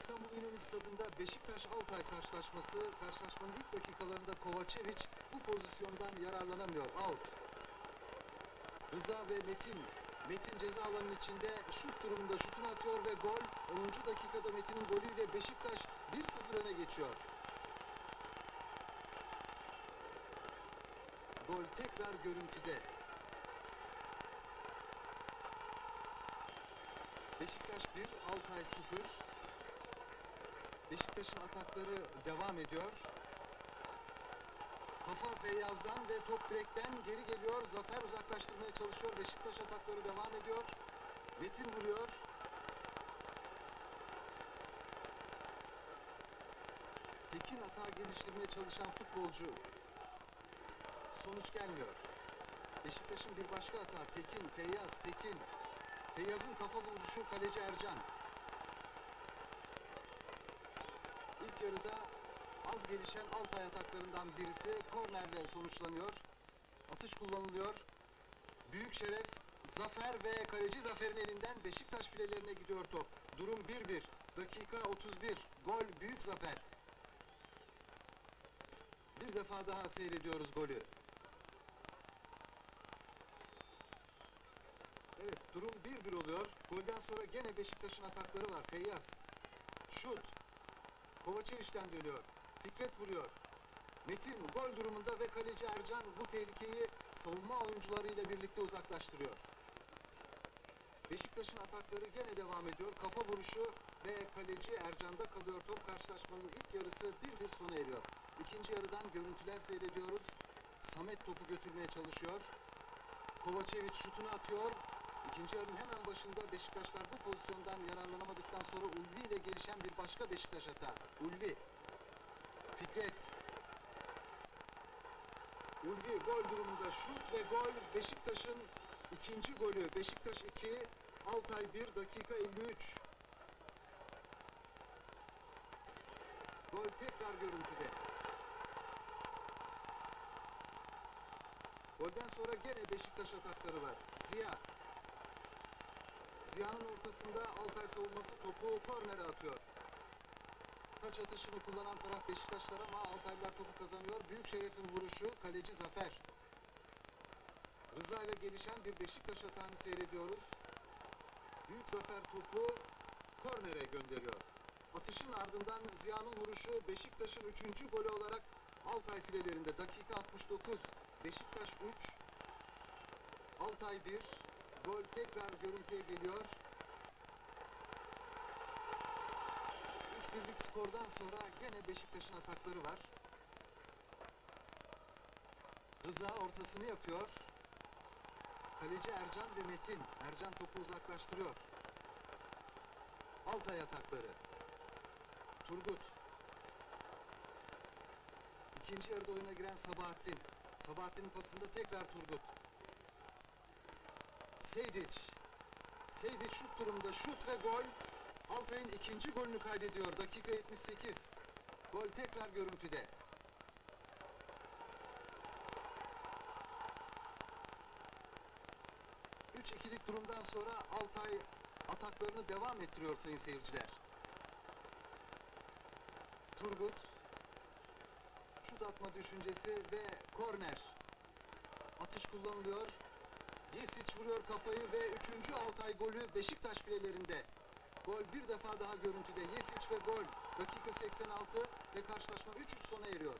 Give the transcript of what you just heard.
İstanbul İnönü Stadı'nda Beşiktaş-Altay karşılaşması. Karşılaşmanın ilk dakikalarında Kovacevic bu pozisyondan yararlanamıyor. Out. Rıza ve Metin. Metin ceza alanının içinde şut durumunda şutunu atıyor ve gol. 10. dakikada Metin'in golüyle Beşiktaş 1-0 öne geçiyor. Gol tekrar görüntüde. Beşiktaş 1, Altay 0. Beşiktaş'ın atakları devam ediyor. Kafa Feyyaz'dan ve top direkten geri geliyor. Zafer uzaklaştırmaya çalışıyor. Beşiktaş atakları devam ediyor. Metin vuruyor. Tekin hata geliştirmeye çalışan futbolcu. Sonuç gelmiyor. Beşiktaş'ın bir başka hata. Tekin, Feyyaz, Tekin. Feyyaz'ın kafa vuruşu kaleci Ercan. Yarıda az gelişen Altay ataklarından birisi kornerle sonuçlanıyor. Atış kullanılıyor. Büyük şeref Zafer ve kaleci Zafer'in elinden Beşiktaş filelerine gidiyor top. Durum 1-1. Dakika 31. Gol Büyük Zafer. Bir defa daha seyrediyoruz golü. Evet durum 1-1 oluyor. Golden sonra gene Beşiktaş'ın atakları var. Feyyaz. Şut. Kovacevic'den dönüyor. Fikret vuruyor. Metin gol durumunda ve kaleci Ercan bu tehlikeyi savunma oyuncularıyla birlikte uzaklaştırıyor. Beşiktaş'ın atakları gene devam ediyor. Kafa vuruşu ve kaleci Ercan'da kalıyor. Top karşılaşmanın ilk yarısı 1-1 sona eriyor. İkinci yarıdan görüntüler seyrediyoruz. Samet topu götürmeye çalışıyor. Kovacevic şutunu atıyor. İkinci yarının hemen başında Beşiktaşlar bu pozisyondan yararlanamadıktan sonra Ulvi ile gelişen bir başka Beşiktaş hata. Ulvi. Fikret. Ulvi gol durumunda şut ve gol Beşiktaş'ın ikinci golü. Beşiktaş 2, Altay 1, dakika 53. Gol tekrar görüntüde. Golden sonra gene Beşiktaş atakları var. Ziya. Ziya'nın ortasında Altay savunması topu kornere atıyor. Taç atışını kullanan taraf Beşiktaşlar ama Altaylılar topu kazanıyor. Büyük Şeref'in vuruşu kaleci Zafer. Rıza ile gelişen bir Beşiktaş atağını seyrediyoruz. Büyük Zafer topu kornere gönderiyor. Atışın ardından Ziya'nın vuruşu Beşiktaş'ın 3. golü olarak Altay filelerinde. Dakika 69. Beşiktaş 3, Altay 1. Gol tekrar görüntüye geliyor. 3 birlik skordan sonra gene Beşiktaş'ın atakları var. Rıza ortasını yapıyor. Kaleci Ercan ve Metin. Ercan topu uzaklaştırıyor. Altay atakları. Turgut. İkinci yarıda oyuna giren Sabahattin. Sabahattin'in pasında tekrar Turgut. Seydiç. Seydiç şut durumda. Şut ve gol. Altay'ın ikinci golünü kaydediyor. Dakika 78. Gol tekrar görüntüde. Üç ikilik durumdan sonra Altay ataklarını devam ettiriyor sayın seyirciler. Turgut şut atma düşüncesi ve korner. Atış kullanılıyor. Yesiç vuruyor kafayı ve 3. Altay golü Beşiktaş filelerinde. Gol bir defa daha görüntüde. Yesiç ve gol. Dakika 86 ve karşılaşma 3-3 sona eriyor.